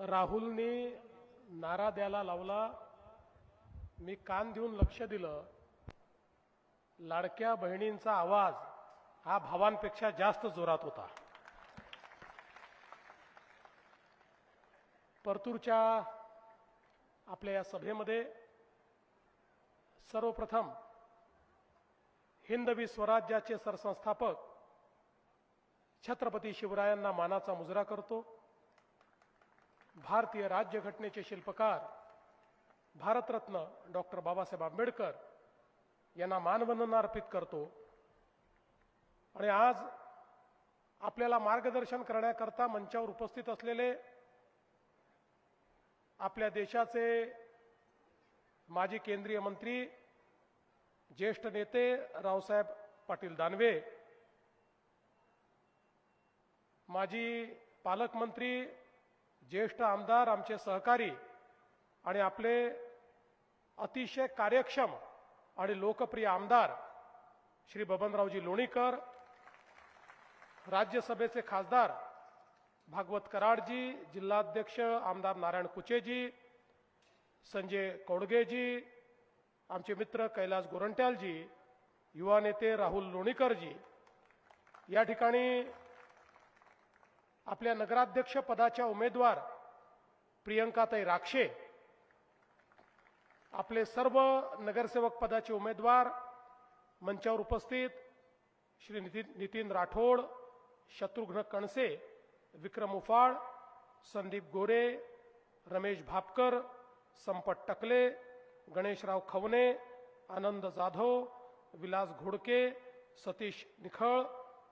राहुलने नारा द्यायला लावला. मी कान देऊन लक्ष दिलं. लाडक्या बहिणींचा आवाज हा भावांपेक्षा जास्त जोरात होता. परतूरच्या आपल्या या सभेमध्ये सर्वप्रथम हिंदवी स्वराज्याचे सरसंस्थापक छत्रपती शिवरायांना मानाचा मुजरा करतो. भारतीय राज्यघटनेचे शिल्पकार भारतरत्न डॉक्टर बाबासाहेब आंबेडकर यांना मानवंदना अर्पित करतो. आणि आज आपल्याला मार्गदर्शन करण्याकरता मंचावर उपस्थित असलेले आपल्या देशाचे माजी केंद्रीय मंत्री ज्येष्ठ नेते रावसाहेब पाटील दानवे माजी पालकमंत्री ज्येष्ठ आमदार आमचे सहकारी आणि आपले अतिशय कार्यक्षम आणि लोकप्रिय आमदार श्री बबनरावजी लोणीकर राज्यसभेचे खासदार भागवत कराडजी जिल्हाध्यक्ष आमदार नारायण कुचेजी संजय कोडगेजी आमचे मित्र कैलास गोरंट्यालजी युवा नेते राहुल लोणीकरजी. या ठिकाणी आपल्या नगराध्यक्ष पदाच्या उमेदवार प्रियंकाताई राक्षे आपले सर्व नगरसेवक पदाचे उमेदवार मंचावर उपस्थित श्री नितीन नितीन राठोड शत्रुघ्न कणसे विक्रम उफाळ संदीप गोरे रमेश भापकर संपत टकले गणेशराव खवणे आनंद जाधव विलास घोडके सतीश निखळ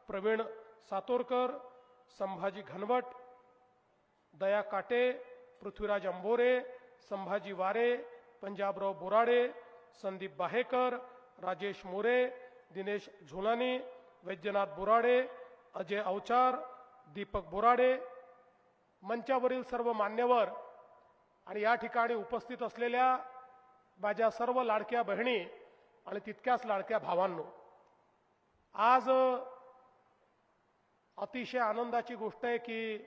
प्रवीण सातोरकर संभाजी घनवट दया काटे पृथ्वीराज अंबोरे संभाजी वारे पंजाबराव बोराडे संदीप बाहेकर राजेश मोरे दिनेश झुलानी वैद्यनाथ बोराडे अजय अवचार दीपक बोराडे. मंचावरील सर्व मान्यवर आणि या ठिकाणी उपस्थित असलेल्या माझ्या सर्व लाडक्या बहिणी आणि तितक्याच लाडक्या भावांनो आज अतिशय आनंदाची गोष्ट आहे की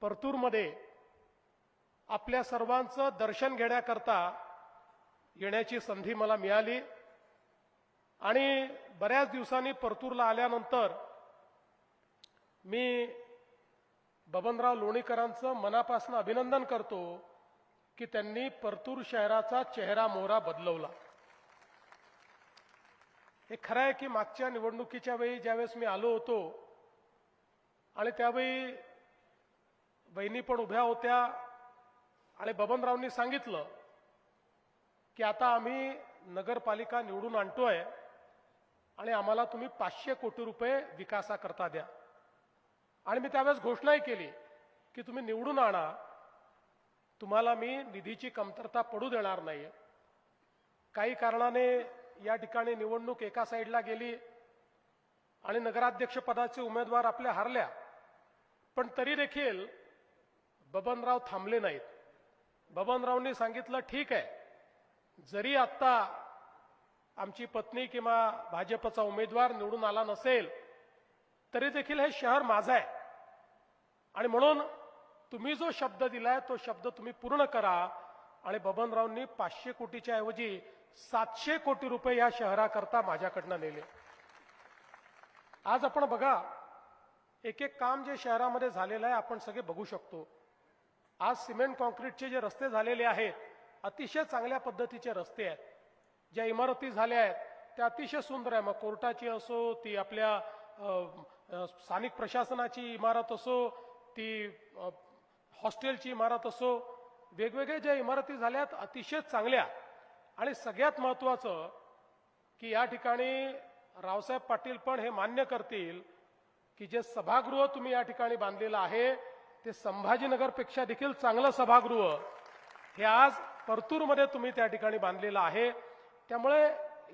परतूरमध्ये आपल्या सर्वांचं दर्शन घेण्याकरता येण्याची संधी मला मिळाली. आणि बऱ्याच दिवसांनी परतूरला आल्यानंतर मी बबनराव लोणीकरांचं मनापासून अभिनंदन करतो की त्यांनी परतूर शहराचा चेहरा मोहरा बदलवला. हे खरं आहे की मागच्या निवडणुकीच्या वेळी ज्यावेळेस मी आलो होतो आणि त्यावेळी बहिणी पण उभ्या होत्या आणि बबनरावनी सांगितलं की आता आम्ही नगरपालिका निवडून आणतोय आणि आम्हाला तुम्ही पाचशे कोटी रुपये विकासाकरता द्या. आणि मी त्यावेळेस घोषणाही केली की तुम्ही निवडून आणा. तुम्हाला मी निधीची कमतरता पडू देणार नाही काही कारणाने या ठिकाणी निवडणूक एका साईडला गेली आणि नगराध्यक्षपदाचे उमेदवार आपल्या हारल्या. पण तरी देखील बबनराव थांबले नाहीत. बबनरावनी सांगितलं ठीक आहे. जरी आत्ता आमची पत्नी किंवा भाजपचा उमेदवार निवडून आला नसेल तरी देखील हे शहर माझं आहे. आणि म्हणून तुम्ही जो शब्द दिलाय तो शब्द तुम्ही पूर्ण करा. आणि बबनरावनी पाचशे कोटीच्या ऐवजी सातशे कोटी रुपये या शहराकरता माझ्याकडनं नेले. आज आपण बघा एक एक काम जे शहरामध्ये झालेलं आहे आपण सगळे बघू शकतो. आज सिमेंट कॉन्क्रीटचे जे रस्ते झालेले आहेत अतिशय चांगल्या पद्धतीचे रस्ते आहेत. ज्या इमारती झाल्या आहेत त्या अतिशय सुंदर आहे. मग कोर्टाची असो ती आपल्या स्थानिक प्रशासनाची इमारत असो ती हॉस्टेलची इमारत असो वेगवेगळ्या ज्या इमारती झाल्यात अतिशय चांगल्या. आणि सगळ्यात महत्वाचं की या ठिकाणी रावसाहेब पाटील पण हे मान्य करतील की जे सभागृह तुम्ही या ठिकाणी बांधलेलं आहे ते संभाजीनगरपेक्षा देखील चांगलं सभागृह. हे आज परतूरमध्ये तुम्ही त्या ठिकाणी बांधलेलं आहे. त्यामुळे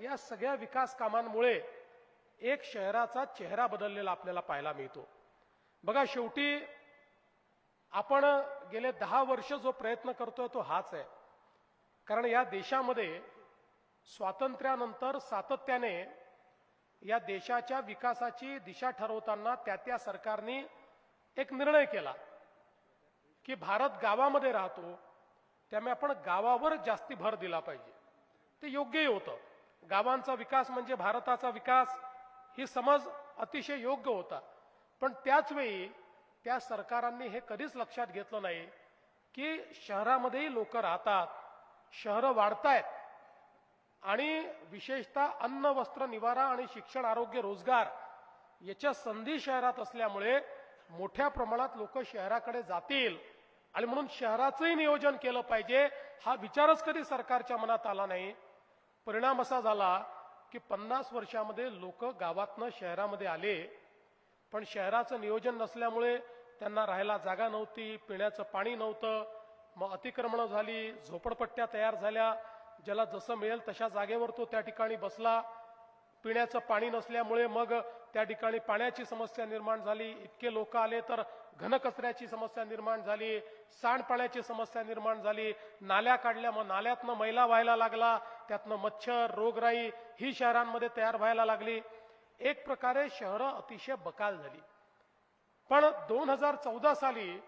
या सगळ्या विकास कामांमुळे एक शहराचा चेहरा बदललेला आपल्याला पाहायला मिळतो. बघा शेवटी आपण गेले दहा वर्ष जो प्रयत्न करतोय तो हाच आहे. कारण या देशामध्ये स्वातंत्र्यानंतर सातत्याने या देशाच्या विकासाची दिशा ठरवताना त्या त्या सरकारनी एक निर्णय केला की भारत गावामध्ये राहतो त्यामुळे आपण गावावर जास्ती भर दिला पाहिजे. ते योग्यही होतं. गावांचा विकास म्हणजे भारताचा विकास ही समज अतिशय योग्य होता. पण त्याचवेळी त्या सरकारांनी हे कधीच लक्षात घेतलं नाही की शहरामध्येही लोक राहतात शहरं वाढतायत. आणि विशेषतः अन्न वस्त्र निवारा आणि शिक्षण आरोग्य रोजगार याच्या संधी शहरात असल्यामुळे मोठ्या प्रमाणात लोक शहराकडे जातील. आणि म्हणून शहराचंही नियोजन केलं पाहिजे हा विचारच कधी सरकारच्या मनात आला नाही. परिणाम असा झाला की पन्नास वर्षामध्ये लोक गावातनं शहरामध्ये आले पण शहराचं नियोजन नसल्यामुळे त्यांना राहायला जागा नव्हती पिण्याचं पाणी नव्हतं. मग अतिक्रमणं झाली झोपडपट्ट्या तयार झाल्या ज्याला जसं मिळेल तशा जागेवर तो त्या ठिकाणी बसला. पिण्याचं पाणी नसल्यामुळे मग त्या ठिकाणी पाण्याची समस्या निर्माण झाली. इतके लोक आले तर घनकचऱ्याची समस्या निर्माण झाली. सांडपाण्याची समस्या निर्माण झाली. नाल्या काढल्या मग नाल्यातनं मैला व्हायला लागला. त्यातनं मच्छर रोगराई ही शहरांमध्ये तयार व्हायला लागली. एक प्रकारे शहरं अतिशय बकाल झाली. पण दोन हजार चौदा साली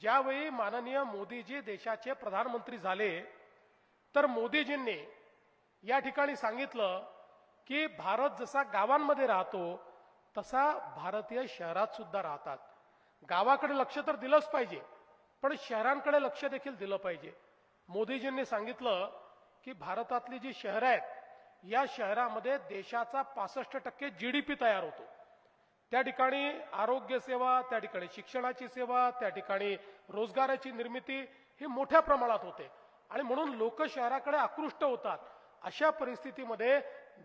ज्यावेळी माननीय मोदीजी देशाचे प्रधानमंत्री झाले तर मोदीजींनी या ठिकाणी सांगितलं की भारत जसा गावांमध्ये राहतो तसा भारतीय शहरात सुद्धा राहतात. गावाकडे लक्ष तर दिलंच पाहिजे पण शहरांकडे लक्ष देखील दिलं पाहिजे. मोदीजींनी सांगितलं की भारतातली जी शहरं आहेत या शहरामध्ये देशाचा पासष्ट टक्के जीडीपी तयार होतो. त्या ठिकाणी आरोग्य सेवा त्या ठिकाणी शिक्षणाची सेवा त्या ठिकाणी रोजगाराची निर्मिती ही मोठ्या प्रमाणात होते. आणि म्हणून लोक शहराकडे आकृष्ट होतात. अशा परिस्थितीमध्ये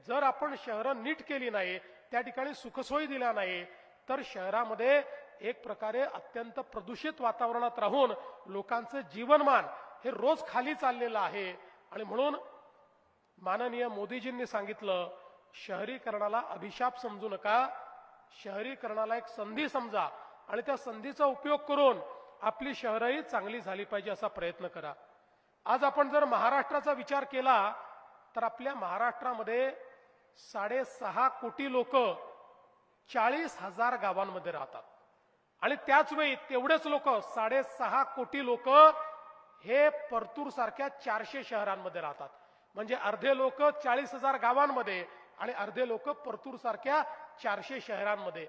जर आपण शहरं नीट केली नाही त्या ठिकाणी सुखसोयी दिल्या नाही तर शहरामध्ये एक प्रकारे अत्यंत प्रदूषित वातावरणात राहून लोकांचं जीवनमान हे रोज खाली चाललेलं आहे. आणि म्हणून माननीय मोदीजींनी सांगितलं शहरीकरणाला अभिशाप समजू नका शहरीकरणाला एक संधी समजा आणि त्या संधीचा उपयोग करून आपली शहरही चांगली झाली पाहिजे असा प्रयत्न करा. आज आपण जर महाराष्ट्राचा विचार केला तर आपल्या महाराष्ट्रामध्ये साडेसहा कोटी लोक चाळीस हजार गावांमध्ये राहतात. आणि त्याचवेळी तेवढेच लोक साडेसहा कोटी लोक हे परतूर सारख्या चारशे शहरांमध्ये राहतात. म्हणजे अर्धे लोक चाळीस हजार गावांमध्ये आणि अर्धे लोक परतूर सारख्या चारशे शहरांमध्ये.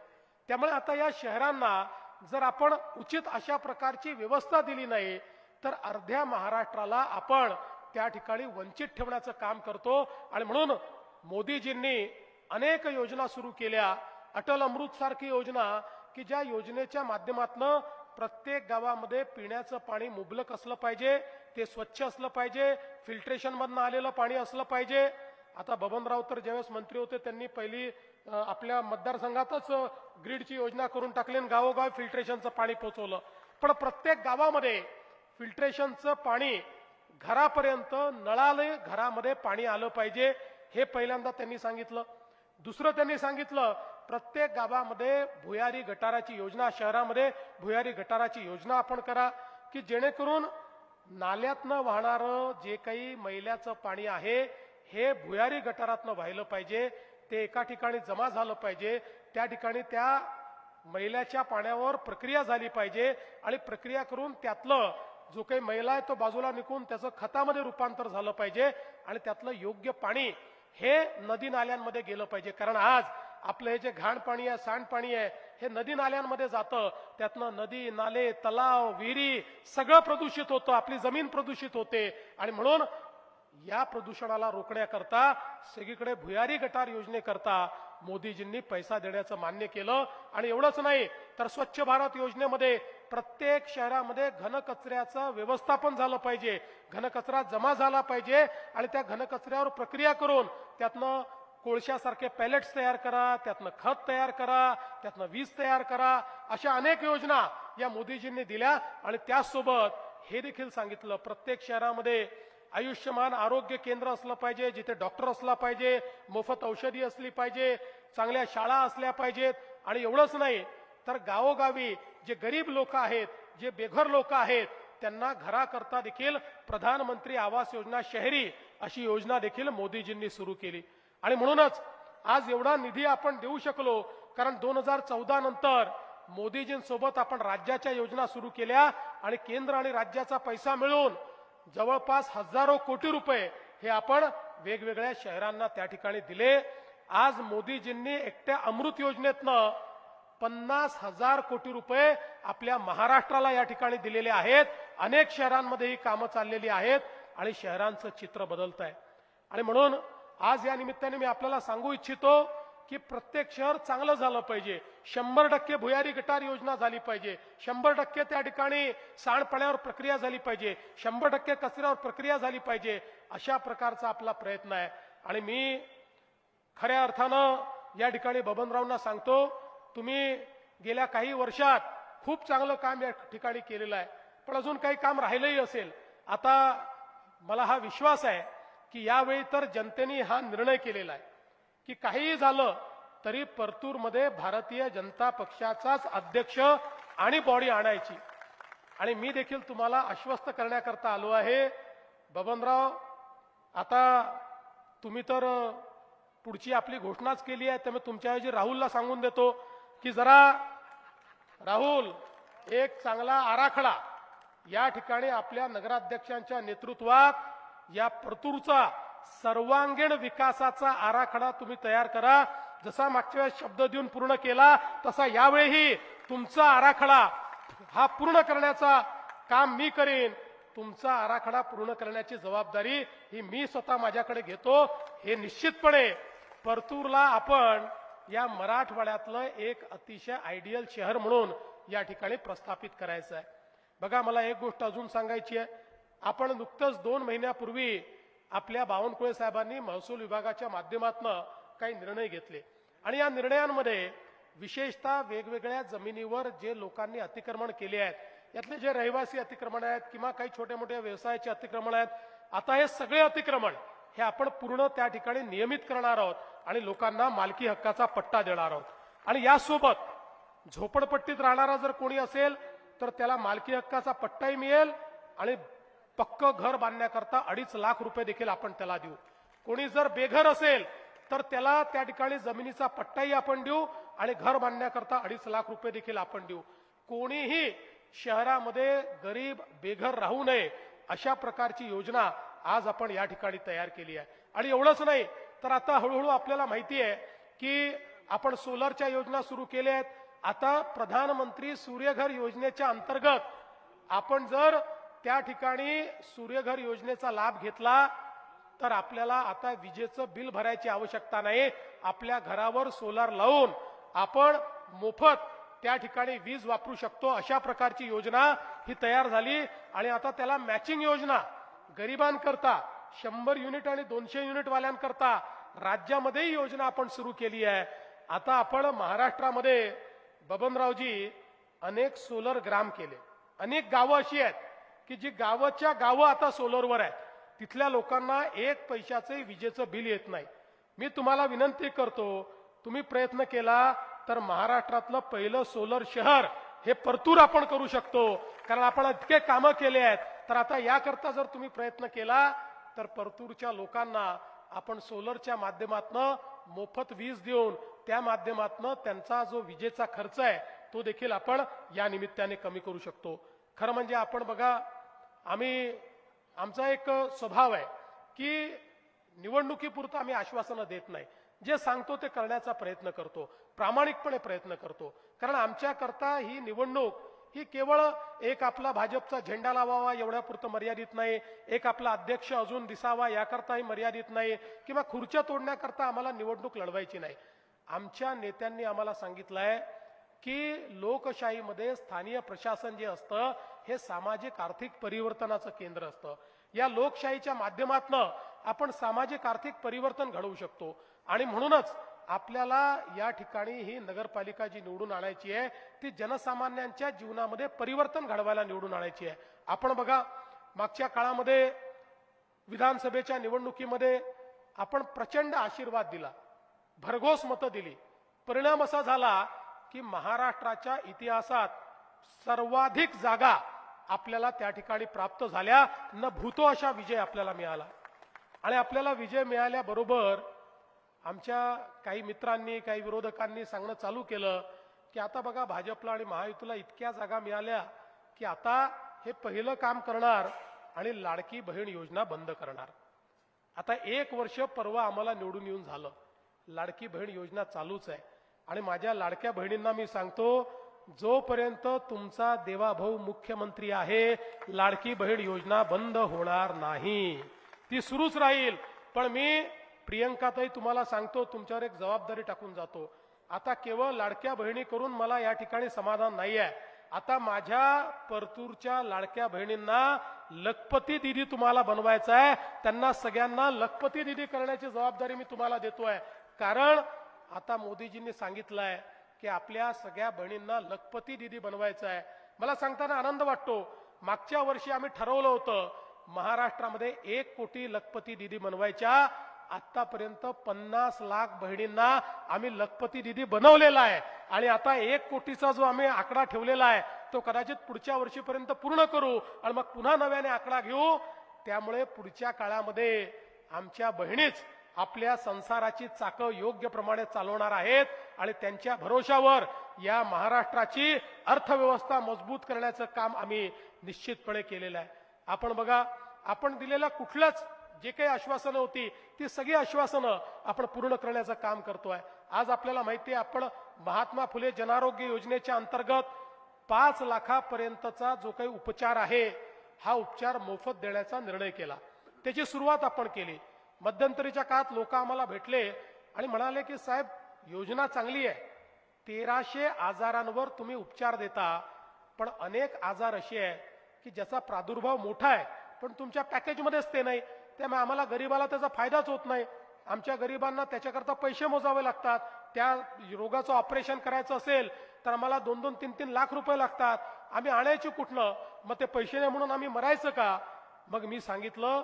त्यामुळे आता या शहरांना जर आपण उचित अशा प्रकारची व्यवस्था दिली नाही तर अर्ध्या महाराष्ट्राला आपण त्या ठिकाणी वंचित ठेवण्याचं काम करतो. आणि म्हणून मोदीजींनी अनेक योजना सुरू केल्या. अटल अमृत सारखी योजना की ज्या योजनेच्या माध्यमातनं प्रत्येक गावामध्ये पिण्याचं पाणी मुबलक असलं पाहिजे ते स्वच्छ असलं पाहिजे फिल्ट्रेशन मधनं आलेलं पाणी असलं पाहिजे. आता बबनराव तर ज्यावेळेस मंत्री होते त्यांनी पहिली आपल्या मतदारसंघातच ग्रीडची योजना करून टाकली आणि गावोगाव फिल्ट्रेशनचं पाणी पोहोचवलं पण प्रत्येक गावामध्ये फिल्ट्रेशनचं पाणी घरापर्यंत नळाले घरामध्ये पाणी आलं पाहिजे हे पहिल्यांदा त्यांनी सांगितलं. दुसरं त्यांनी सांगितलं प्रत्येक गावामध्ये भुयारी गटाराची योजना शहरामध्ये भुयारी गटाराची योजना आपण करा की जेणेकरून नाल्यातनं वाहणारं जे काही मैल्याचं पाणी आहे हे भुयारी गटारातनं व्हायलं पाहिजे ते एका ठिकाणी जमा झालं पाहिजे त्या ठिकाणी त्या मैल्याच्या पाण्यावर प्रक्रिया झाली पाहिजे आणि प्रक्रिया करून त्यातलं जो काही मैला आहे तो बाजूला निघून त्याचं खतामध्ये रूपांतर झालं पाहिजे आणि त्यातलं योग्य पाणी हे नदी नाल्यांमध्ये गेलं पाहिजे. कारण आज आपलं हे जे घाण पाणी आहे सांडपाणी आहे हे नदी नाल्यांमध्ये जातं. त्यातनं नदी नाले तलाव विहिरी सगळं प्रदूषित होतं. आपली जमीन प्रदूषित होते. आणि म्हणून या प्रदूषणाला रोखण्याकरता सगळीकडे भुयारी गटार योजनेकरता मोदीजींनी पैसा देण्याचं मान्य केलं. आणि एवढंच नाही तर स्वच्छ भारत योजनेमध्ये प्रत्येक शहरामध्ये घनकचऱ्याचं व्यवस्थापन झालं पाहिजे. घनकचरा जमा झाला पाहिजे आणि त्या घनकचऱ्यावर प्रक्रिया करून त्यातनं कोळशासारखे पॅलेट्स तयार करा त्यातनं खत तयार करा त्यातनं वीज तयार करा अशा अनेक योजना या मोदीजींनी दिल्या आणि त्याचसोबत हे देखील सांगितलं प्रत्येक शहरामध्ये आयुष्यमान आरोग्य केंद्र असलं पाहिजे जिथे डॉक्टर असला पाहिजे मोफत औषधी असली पाहिजे चांगल्या शाळा असल्या पाहिजेत आणि एवढंच नाही तर गावोगावी जे गरीब लोक आहेत जे बेघर लोक आहेत त्यांना घराकरता देखील प्रधानमंत्री आवास योजना शहरी अशी योजना देखील मोदीजींनी सुरू केली. आणि म्हणूनच आज एवढा निधी आपण देऊ शकलो कारण दोन हजार चौदा नंतर मोदीजींसोबत आपण राज्याच्या योजना सुरू केल्या आणि केंद्र आणि राज्याचा पैसा मिळून जवळपास हजारो कोटी रुपये हे आपण वेगवेगळ्या शहरांना त्या ठिकाणी दिले. आज मोदीजींनी एकट्या अमृत योजनेतनं पन्नास हजार कोटी रुपये आपल्या महाराष्ट्राला या ठिकाणी दिलेले आहेत. अनेक शहरांमध्ये ही कामं चाललेली आहेत आणि शहरांचं चित्र बदलत आहे आणि म्हणून आज या निमित्ताने मी आपल्याला सांगू इच्छितो की प्रत्येक शहर चांगलं झालं पाहिजे. शंभर टक्के भुयारी गटार योजना झाली पाहिजे. शंभर टक्के त्या ठिकाणी सांडपाण्यावर प्रक्रिया झाली पाहिजे. शंभर टक्के कचऱ्यावर प्रक्रिया झाली पाहिजे अशा प्रकारचा आपला प्रयत्न आहे. आणि मी खऱ्या अर्थानं या ठिकाणी बबनरावना सांगतो तुम्ही गेल्या काही वर्षात खूप चांगलं काम या ठिकाणी केलेलं आहे. पण अजून काही काम राहिलंही असेल. आता मला हा विश्वास आहे की यावेळी तर जनतेने हा निर्णय केलेला आहे. की काहीही झालं तरी परतूरमध्ये भारतीय जनता पक्षाचाच अध्यक्ष आणि बॉडी आणायची. आणि मी देखील तुम्हाला आश्वस्त करण्याकरता आलो आहे. बबनराव आता तुम्ही तर पुढची आपली घोषणाच केली आहे त्यामुळे तुमच्याऐवजी राहुलला सांगून देतो. की जरा राहुल एक चांगला आराखडा या ठिकाणी आपल्या नगराध्यक्षांच्या नेतृत्वात या परतूरचा सर्वांगीण विकासाचा आराखडा तुम्ही तयार करा. जसा मागच्या वेळेस शब्द देऊन पूर्ण केला तसा यावेळीही तुमचा आराखडा हा पूर्ण करण्याचा काम मी करेन. तुमचा आराखडा पूर्ण करण्याची जबाबदारी ही मी स्वतः माझ्याकडे घेतो. हे निश्चितपणे परतूरला आपण या मराठवाड्यातलं एक अतिशय आयडियल शहर म्हणून या ठिकाणी प्रस्थापित करायचं आहे बघा मला एक गोष्ट अजून सांगायची आहे. आपण नुकतंच दोन महिन्यापूर्वी आपल्या बावनकुळे साहेबांनी महसूल विभागाच्या माध्यमातून काही निर्णय घेतले. आणि या निर्णयांमध्ये विशेषतः वेगवेगळ्या जमिनीवर जे लोकांनी अतिक्रमण केले आहेत यातले जे रहिवासी अतिक्रमण आहेत किंवा काही छोट्या मोठ्या व्यवसायाचे अतिक्रमण आहेत आता हे सगळे अतिक्रमण हे आपण पूर्ण त्या ठिकाणी नियमित करणार आहोत. आणि लोकांना मालकी हक्काचा पट्टा देणार आहोत. आणि यासोबत झोपडपट्टीत राहणारा जर कोणी असेल तर त्याला मालकी हक्काचा पट्टाही मिळेल आणि पक्क घर बांधण्याकरता अडीच लाख रुपये देखील आपण त्याला देऊ. कोणी जर बेघर असेल तर त्याला त्या ठिकाणी जमिनीचा पट्टाही आपण देऊ आणि घर बांधण्याकरता अडीच लाख रुपये देखील आपण देऊ. कोणीही शहरामध्ये गरीब बेघर राहू नये अशा प्रकारची योजना आज आपण या ठिकाणी तयार केली आहे. आणि एवढंच नाही तर आता हळूहळू आपल्याला माहिती आहे की आपण सोलरच्या योजना सुरू केल्या आहेत आता प्रधानमंत्री सूर्यघर योजनेच्या अंतर्गत आपण जर त्या ठिकाणी सूर्यघर योजनेचा लाभ घेतला तर आपल्याला आता विजेचं बिल भरायची आवश्यकता नाही. आपल्या घरावर सोलार लावून आपण मोफत त्या ठिकाणी वीज वापरू शकतो. अशा प्रकारची योजना ही तयार झाली आणि आता त्याला मॅचिंग योजना गरिबांकरता शंभर युनिट आणि दोनशे युनिट वाल्यांकरता राज्यामध्येही योजना आपण सुरू केली आहे. आता आपण महाराष्ट्रामध्ये बबनरावजी अनेक सोलर ग्राम केले. अनेक गावं अशी आहेत की जी गावाच्या गावं आता सोलरवर आहेत. तिथल्या लोकांना एक पैशाचे विजेचं बिल येत नाही. मी तुम्हाला विनंती करतो तुम्ही प्रयत्न केला तर महाराष्ट्रातलं पहिलं सोलर शहर हे परतूर आपण करू शकतो. कारण आपण इतके कामं केले आहेत. तर आता याकरता जर तुम्ही प्रयत्न केला तर परतूरच्या लोकांना आपण सोलरच्या माध्यमातनं मोफत वीज देऊन त्या माध्यमातनं त्यांचा जो विजेचा खर्च आहे तो देखील आपण या निमित्ताने कमी करू शकतो. खरं म्हणजे आपण बघा आम्ही आमचा एक स्वभाव आहे की निवडणुकीपुरतं आम्ही आश्वासनं देत नाही. जे सांगतो ते करण्याचा प्रयत्न करतो. प्रामाणिकपणे प्रयत्न करतो. कारण आमच्याकरता ही निवडणूक ही केवळ एक आपला भाजपचा झेंडा लावावा एवढ्यापुरतं मर्यादित नाही एक आपला अध्यक्ष अजून दिसावा याकरताही मर्यादित नाही किंवा खुर्च्या तोडण्याकरता आम्हाला निवडणूक लढवायची नाही. आमच्या नेत्यांनी आम्हाला सांगितलंय की लोकशाहीमध्ये स्थानीय प्रशासन जे असतं हे सामाजिक आर्थिक परिवर्तनाचं केंद्र असतं. या लोकशाहीच्या माध्यमातनं आपण सामाजिक आर्थिक परिवर्तन घडवू शकतो. आणि म्हणूनच आपल्याला या ठिकाणी ही नगरपालिका जी निवडून आणायची आहे ती जनसामान्यांच्या जीवनामध्ये परिवर्तन घडवायला निवडून आणायची आहे. आपण बघा मागच्या काळामध्ये विधानसभेच्या निवडणुकीमध्ये आपण प्रचंड आशीर्वाद दिला भरघोस मतं दिली. परिणाम असा झाला की महाराष्ट्राच्या इतिहासात सर्वाधिक जागा आपल्याला त्या ठिकाणी प्राप्त झाल्या न भूतो अशा विजय आपल्याला मिळाला. आणि आपल्याला विजय मिळाल्याबरोबर आमच्या काही मित्रांनी काही विरोधकांनी सांगणं चालू केलं की आता बघा भाजपला आणि महायुतीला इतक्या जागा मिळाल्या की आता हे पहिलं काम करणार आणि लाडकी बहीण योजना बंद करणार. आता एक वर्ष परवा आम्हाला निवडून येऊन झालं. लाडकी बहीण योजना चालूच आहे. आणि माझ्या लाडक्या बहिणींना मी सांगतो जोपर्यंत तुमचा देवाभाऊ मुख्यमंत्री आहे लाडकी बहीण योजना बंद होणार नाही. ती सुरूच राहील. पण मी प्रियंकाताई तुम्हाला सांगतो तुमच्यावर एक जबाबदारी टाकून जातो. आता केवळ लाडक्या बहिणी करून मला या ठिकाणी समाधान नाही आहे आता माझ्या परतूरच्या लाडक्या बहिणींना लखपती दिदी तुम्हाला बनवायचं आहे त्यांना सगळ्यांना लखपती दिदी करण्याची जबाबदारी मी तुम्हाला देतोय. कारण आता मोदीजींनी सांगितलंय की आपल्या सगळ्या बहिणींना लखपती दिदी बनवायचं आहे मला सांगताना आनंद वाटतो. मागच्या वर्षी आम्ही ठरवलं होतं महाराष्ट्रामध्ये एक कोटी लखपती दिदी बनवायच्या. आतापर्यंत पन्नास लाख बहिणींना आम्ही लखपती दिदी बनवलेला आहे. आणि आता एक कोटीचा जो आम्ही आकडा ठेवलेला आहे तो कदाचित पुढच्या वर्षीपर्यंत पूर्ण करू आणि मग पुन्हा नव्याने आकडा घेऊ. त्यामुळे पुढच्या काळामध्ये आमच्या बहिणीच आपल्या संसाराची चाकं योग्य प्रमाणे चालवणार आहेत आणि त्यांच्या भरोशावर या महाराष्ट्राची अर्थव्यवस्था मजबूत करण्याचं काम आम्ही निश्चितपणे केलेलं आहे. आपण बघा आपण दिलेल्या कुठल्याच जे काही आश्वासनं होती ती सगळी आश्वासनं आपण पूर्ण करण्याचं काम करतोय. आज आपल्याला माहिती आहे आपण महात्मा फुले जनारोग्य योजनेच्या अंतर्गत पाच लाखापर्यंतचा जो काही उपचार आहे हा उपचार मोफत देण्याचा निर्णय केला. त्याची सुरुवात आपण केली. मध्यंतरीच्या काळात लोक आम्हाला भेटले आणि म्हणाले की साहेब योजना चांगली आहे. तेराशे आजारांवर तुम्ही उपचार देता पण अनेक आजार असे आहे की ज्याचा प्रादुर्भाव मोठा आहे पण तुमच्या पॅकेजमध्येच ते नाही. त्यामुळे आम्हाला गरीबाला त्याचा फायदाच होत नाही. आमच्या गरिबांना त्याच्याकरता पैसे मोजावे लागतात. त्या रोगाचं ऑपरेशन करायचं असेल तर आम्हाला दोन दोन तीन तीन लाख रुपये लागतात. आम्ही आणायचे कुठनं? मग ते पैसे नाही म्हणून आम्ही मरायचं का? मग मी सांगितलं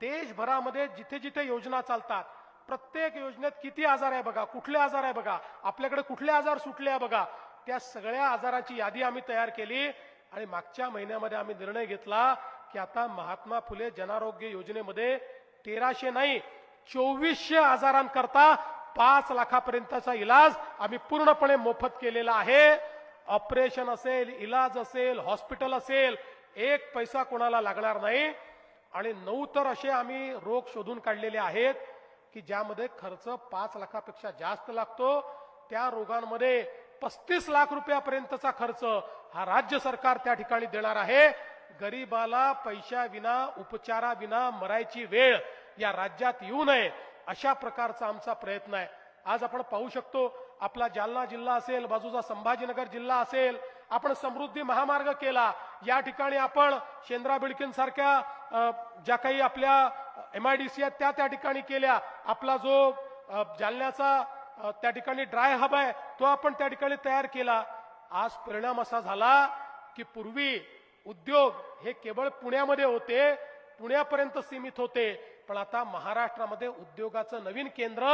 देशभरामध्ये जिथे जिथे योजना चालतात प्रत्येक योजनेत किती आजार आहे बघा कुठले आजार आहे बघा आपल्याकडे कुठले आजार सुटले आहे बघा त्या सगळ्या आजाराची यादी आम्ही तयार केली आणि मागच्या महिन्यामध्ये आम्ही निर्णय घेतला की आता महात्मा फुले जनारोग्य योजनेमध्ये तेराशे नाही चोवीसशे आजारांकरता पाच लाखापर्यंतचा इलाज आम्ही पूर्णपणे मोफत केलेला आहे. ऑपरेशन असेल इलाज असेल हॉस्पिटल असेल एक पैसा कोणाला लागणार नाही. आणि नऊ तर असे आम्ही रोग शोधून काढलेले आहेत की ज्यामध्ये खर्च पाच लाखापेक्षा जास्त लागतो. त्या रोगांमध्ये पस्तीस लाख रुपयापर्यंतचा खर्च हा राज्य सरकार त्या ठिकाणी देणार आहे. गरीबाला पैशा विना मरायची वेळ या राज्यात येऊ नये अशा प्रकारचा आमचा प्रयत्न आहे. आज आपण पाहू शकतो आपला जालना जिल्हा असेल बाजूचा संभाजीनगर जिल्हा असेल आपण समृद्धी महामार्ग केला. या ठिकाणी आपण शेंद्रा बिडकिन सारख्या ज्या काही आपल्या एम आय डी सी आहेत त्या त्या ठिकाणी केल्या. आपला जो जालन्याचा त्या ठिकाणी ड्राय हब आहे तो आपण त्या ठिकाणी तयार केला. आज परिणाम असा झाला की पूर्वी उद्योग हे केवळ पुण्यामध्ये होते पुण्यापर्यंत सीमित होते. पण आता महाराष्ट्रामध्ये उद्योगाचं नवीन केंद्र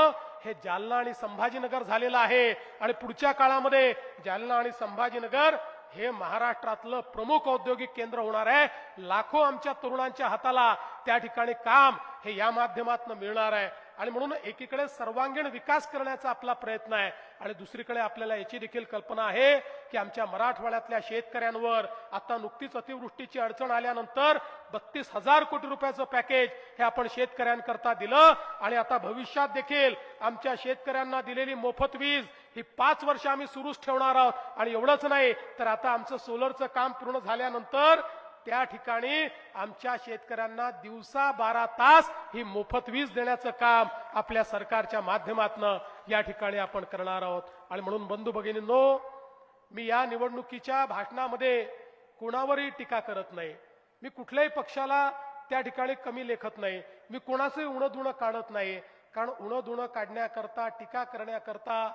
हे जालना आणि संभाजीनगर झालेलं आहे. आणि पुढच्या काळामध्ये जालना आणि संभाजीनगर हे महाराष्ट्रातलं प्रमुख औद्योगिक केंद्र होणार आहे. लाखो आमच्या तरुणांच्या हाताला त्या ठिकाणी काम हे या माध्यमातून मिळणार आहे. आणि म्हणून एकीकडे सर्वांगीण विकास करण्याचा आपला प्रयत्न आहे आणि दुसरीकडे आपल्याला याची देखील कल्पना आहे की आमच्या मराठवाड्यातल्या शेतकऱ्यांवर आता नुकतीच अतिवृष्टीची अडचण आल्यानंतर बत्तीस हजार कोटी रुपयाचं पॅकेज हे आपण शेतकऱ्यांकरता दिलं आणि आता भविष्यात देखील आमच्या शेतकऱ्यांना दिलेली मोफत वीज ही पाच वर्ष आम्ही सुरूच ठेवणार आहोत. आणि एवढंच नाही तर आता आमचं सोलरचं काम पूर्ण झाल्यानंतर त्या ठिकाणी आमच्या शेतकऱ्यांना दिवसा बारा तास ही मोफत वीज देण्याचं काम आपल्या सरकारच्या माध्यमातनं या ठिकाणी आपण करणार आहोत. आणि म्हणून बंधू भगिनींनो मी या निवडणुकीच्या भाषणामध्ये कुणावरही टीका करत नाही. मी कुठल्याही पक्षाला त्या ठिकाणी कमी लेखत नाही. मी कोणाचंही उणं काढत नाही. कारण उणं धुणं काढण्याकरता टीका करण्याकरता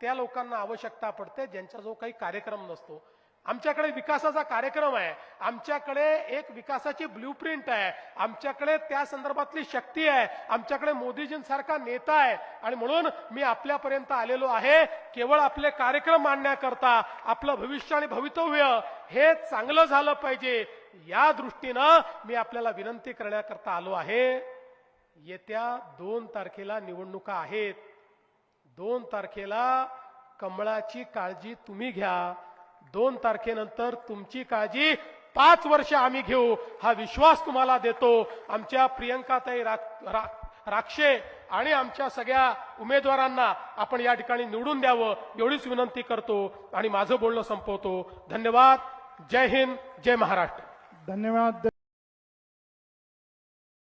त्या लोकांना आवश्यकता पडते ज्यांचा जो काही कार्यक्रम नसतो. आमच्याकडे विकासाचा कार्यक्रम आहे. आमच्याकडे एक विकासाची ब्ल्यूप्रिंट आहे. आमच्याकडे त्या संदर्भातली शक्ती आहे. आमच्याकडे मोदीजींसारखा नेता आहे. आणि म्हणून मी आपल्यापर्यंत आलेलो आहे. केवळ आपले कार्यक्रम मांडण्याकरता आपलं भविष्य आणि भवितव्य हे चांगलं झालं पाहिजे. या दृष्टीनं मी आपल्याला विनंती करण्याकरता आलो आहे. येत्या दोन तारखेला निवडणुका आहेत. दोन तारखेला कमळाची काळजी तुम्ही घ्या. दोन तारखेनंतर तुमची काळजी पाच वर्ष आम्ही घेऊ. हा विश्वास तुम्हाला देतो. आमच्या प्रियंकाताई राक्षे आणि आमच्या सगळ्या उमेदवारांना आपण या ठिकाणी निवडून द्यावं एवढीच विनंती करतो आणि माझं बोलणं संपवतो. धन्यवाद. जय हिंद. जय महाराष्ट्र. धन्यवाद.